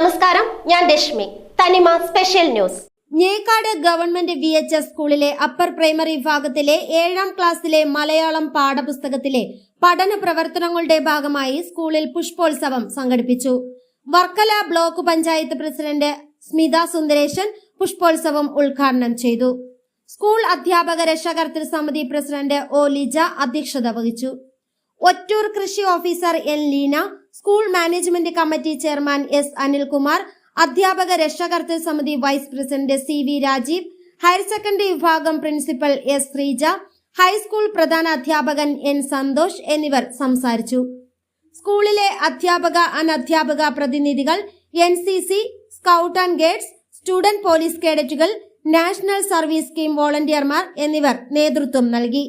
Rashmi. Thanima special news. Njekkad government V H S സ്കൂളിലെ upper primary വിഭാഗത്തിലെ ഏഴാം ക്ലാസ്സിലെ മലയാളം പാഠപുസ്തകത്തിലെ പഠന പ്രവർത്തനങ്ങളുടെ ഭാഗമായി സ്കൂളിൽ പുഷ്പോത്സവം സംഘടിപ്പിച്ചു. വർക്കല ബ്ലോക്ക് പഞ്ചായത്ത് പ്രസിഡന്റ് സ്മിത സുന്ദരേശൻ പുഷ്പോത്സവം ഉദ്ഘാടനം ചെയ്തു. സ്കൂൾ അധ്യാപക രക്ഷകർത്തൃ സമിതി പ്രസിഡന്റ് ഒ ലിജ അധ്യക്ഷത വഹിച്ചു. ഒറ്റൂർ കൃഷി officer N Leena school management committee chairman S Anilkumar അധ്യാപക രക്ഷാകർതൃ സമിതി vice president C V Rajeev higher secondary വിഭാഗം principal S Sreeja high school പ്രധാന അധ്യാപകൻ എൻ സന്തോഷ് എന്നിവർ സംസാരിച്ചു. സ്കൂളിലെ അധ്യാപക അനധ്യാപക പ്രതിനിധികൾ N C C scout and guides student police കേഡറ്റുകൾ national service scheme വോളണ്ടിയർമാർ എന്നിവർ നേതൃത്വം നൽകി.